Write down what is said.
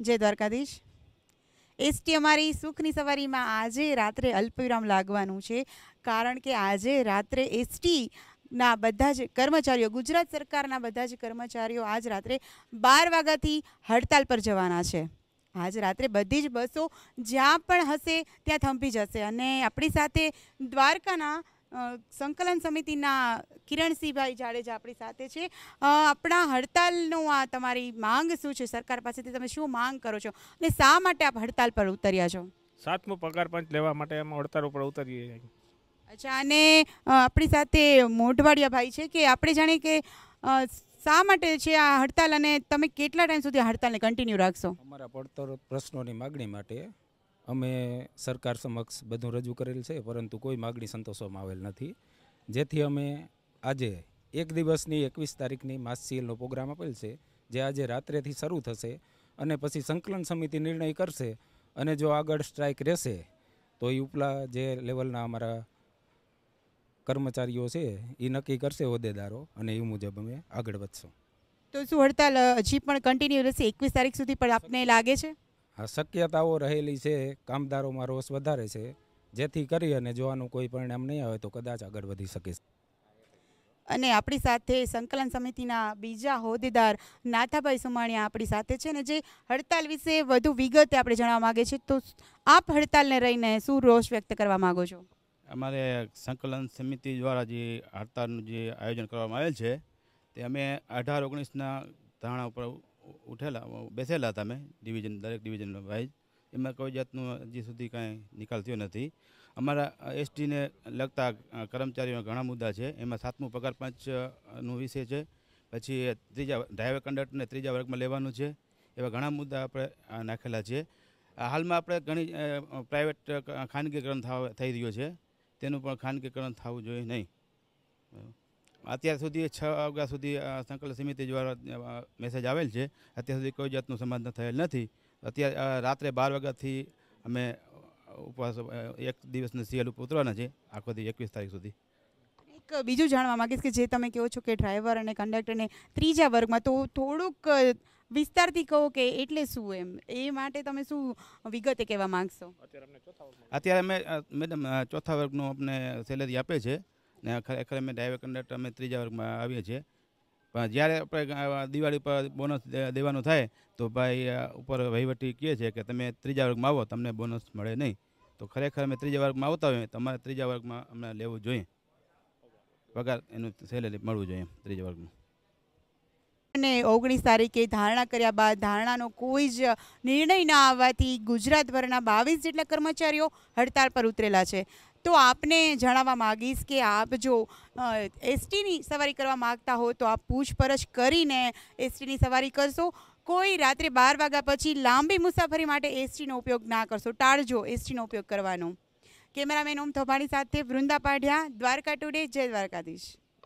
જય દ્વારકાધીશ. એસટી અમારી સુખની સવારીમાં આજે રાત્રે અલ્પવિરામ લાગવાનું છે, કારણ કે આજે રાત્રે એસટી ના બધા જ કર્મચારીઓ, ગુજરાત સરકારના બધા જ કર્મચારીઓ આજ રાત્રે બાર વાગ્યાથી હડતાલ પર જવાના છે. આજ રાત્રે બધી જ બસો જ્યાં પણ હશે ત્યાં થંભી જશે અને આપણી સાથે દ્વારકાના સંકલન સમિતિના કિરણસિંહભાઈ જાડેજા આપણી સાથે છે. આપણા હડતાલનું આ તમારી માંગ શું છે? સરકાર પાસેથી તમે શું માંગ કરો છો? અને શા માટે આપ હડતાલ પર ઉતર્યા છો? સાતમો પગાર પંચ લેવા માટે અમે હડતાલ ઉપર ઉતરીએ છીએ. અચ્છા અને આપણી સાથે મોઢવાડિયા ભાઈ છે કે આપણે જાણીએ કે શા માટે છે આ હડતાલ અને તમે કેટલા ટાઈમ સુધી આ હડતાલને કન્ટિન્યુ રાખશો? અમારા પડતર પ્રશ્નોની માગણી માટે અમે સરકાર સમક્ષ બધું રજૂ કરેલ છે, પરંતુ કોઈ માગણી સંતોષવામાં આવેલ નથી. જેથી અમે આજે એક દિવસની એકવીસ તારીખની માસ સીએલનો પ્રોગ્રામ આપેલ છે, જે આજે રાત્રેથી શરૂ થશે અને પછી સંકલન સમિતિ નિર્ણય કરશે અને જો આગળ સ્ટ્રાઇક રહેશે, તો એ ઉપલા જે લેવલના અમારા કર્મચારીઓ છે એ નક્કી કરશે હોદ્દેદારો અને એ મુજબ અમે આગળ વધશું. તો શું હડતાલ હજી પણ કન્ટિન્યુ રહેશે? એકવીસ તારીખ સુધી પણ આપને લાગે છે? શક્યતાઓ રહેલી છે કામદારોમાં રોષ વધારે છે. જેથી કરી અને જો આનું કોઈ પરિણામ નહીં આવે તો કદાચ આગળ વધી શકે. અને આપણી સાથે સંકલન સમિતિના બીજા હોદ્દેદાર નાથાભાઈ સુમાણિયા આપણી સાથે છે ને જે હડતાલ વિશે વધુ વિગતે આપણે જણાવવા માગે છે તો આપ હડતાલને રહીને શું રોષ વ્યક્ત કરવા માગો છો? અમારે સંકલન સમિતિ દ્વારા જે હડતાલનું જે આયોજન કરવામાં આવેલ છે તે અમે અઢાર ઓગણીસના ધારણા ઉપર ઉઠેલા, બેસેલા હતા અમે ડિવિઝન દરેક ડિવિઝન વાઇઝ એમાં કોઈ જાતનું હજી સુધી કાંઈ નિકાલ થયો નથી. અમારા એસટીને લગતા કર્મચારીઓ ઘણા મુદ્દા છે. એમાં સાતમું પગાર પાંચનું વિષય છે. પછી ત્રીજા ડ્રાઈવર કંડક્ટરને ત્રીજા વર્ગમાં લેવાનું છે. એવા ઘણા મુદ્દા આપણે નાખેલા છે. હાલમાં આપણે ઘણી પ્રાઇવેટ ખાનગીકરણ થઈ રહ્યો છે. તેનું પણ ખાનગીકરણ થવું જોઈએ નહીં. અત્યાર સુધી છ વાગ્યા સુધી સંકલન સમિતિ દ્વારા મેસેજ આવેલ છે. અત્યાર સુધી કોઈ જાતનું સમાધાન થયેલ નથી. અત્યારે રાત્રે બાર વાગ્યાથી અમે ઉપવાસ એક દિવસના સીએલ ઉપર ઉતરવાના છે. આખો દી એકવીસ તારીખ સુધી. એક બીજું જાણવા માંગીશ કે જે તમે કહો છો કે ડ્રાઈવર અને કંડક્ટરને ત્રીજા વર્ગમાં તો થોડુંક વિસ્તારથી કહો કે એટલે શું એમ? એ માટે તમે શું વિગતે કહેવા માંગશો? અત્યારે અમને ચોથા વર્ગમાં. અત્યારે અમે મેડમ ચોથા વર્ગનું અમને સેલેરી આપે છે. ને ખરેખર અમે ડ્રાઈવર કંડક્ટર અમે ત્રીજા વર્ગમાં આવીએ છીએ. પણ જ્યારે આપણે દિવાળી પર બોનસ દેવાનું થાય, તો ભાઈ ઉપર વહીવટી કહે છે કે તમે ત્રીજા વર્ગમાં આવો, તમને બોનસ મળે નહીં. તો ખરેખર અમે ત્રીજા વર્ગમાં આવતા હોઈએ, તમારે ત્રીજા વર્ગમાં અમને લેવું જોઈએ. પગાર એનું સેલેરી મળવું જોઈએ ત્રીજા વર્ગનું અને ઓગણીસ તારીખે ધારણા કર્યા બાદ ધારણાનો કોઈ જ નિર્ણય ના આવવાથી ગુજરાતભરના બાવીસ જેટલા કર્મચારીઓ હડતાળ પર ઉતરેલા છે. તો આપને જણાવવા માગીશ કે આપ જો એસટીની સવારી કરવા માગતા હો તો આપ પૂછપરછ કરીને એસટીની સવારી કરશો. કોઈ રાત્રે બાર વાગ્યા પછી લાંબી મુસાફરી માટે એસટીનો ઉપયોગ ના કરશો. ટાળજો એસટીનો ઉપયોગ કરવાનો. કેમેરામેન ઓમ થોભાણી સાથે વૃંદા પાઢિયા, દ્વારકા ટુડે, જય દ્વારકાધીશ.